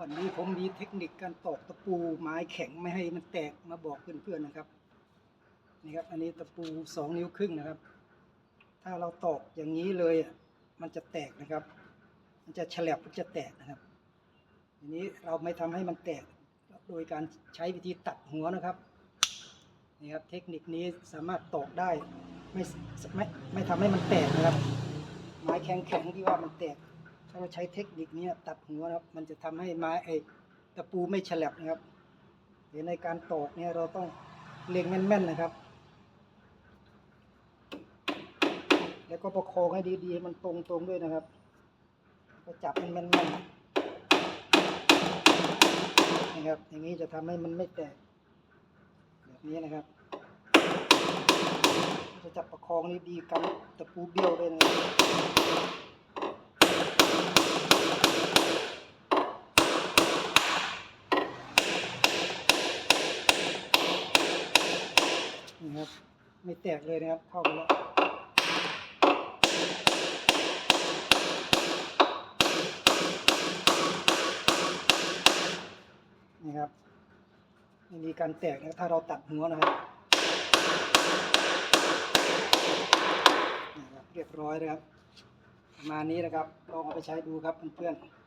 วันนี้ผมมีเทคนิคการตอกตะปูไม้แข็งไม่ให้มันแตกมาบอกเพื่อนๆนะครับ นี่ครับ อันนี้ตะปูสองนิ้วครึ่งนะครับ ถ้าเราตอกอย่างนี้เลยอะมันจะแตกนะครับ มันจะฉลับมันจะแตกนะครับทีนี้เราไม่ทำให้มันแตกโดยการใช้วิธีตัดหัวนะครับนี่ครับเทคนิคนี้สามารถตอกได้ไม่ไม่ไม่ทำให้มันแตกนะครับ ไม้แข็งๆที่ว่ามันแตก ถ้าเราใช้เทคนิคนี้ตัดหัวนะครับ มันจะทำให้ไม้ไอ้ตะปูไม่ฉลับนะครับเดี๋ยวในการตอกเนี่ยเราต้องเล็งแม่นๆนะครับ แล้วก็ประคองให้ดีๆให้มันตรงๆด้วยนะครับ ก็จับมันแม่นๆนะครับ อย่างนี้จะทำให้มันไม่แตกแบบนี้นะครับจะจับประคองนี่ดีกันตะปูเบี้ยวด้วยนะครับ นี่ครับ ไม่แตกเลยนะครับ เข้าไปแล้วนี่ครับไม่มีการแตกนะถ้าเราตัดหัวนะครับนี่ครับเรียบร้อยนะครับประมาณนี้นะครับลองเอาไปใช้ดูครับเพื่อนๆ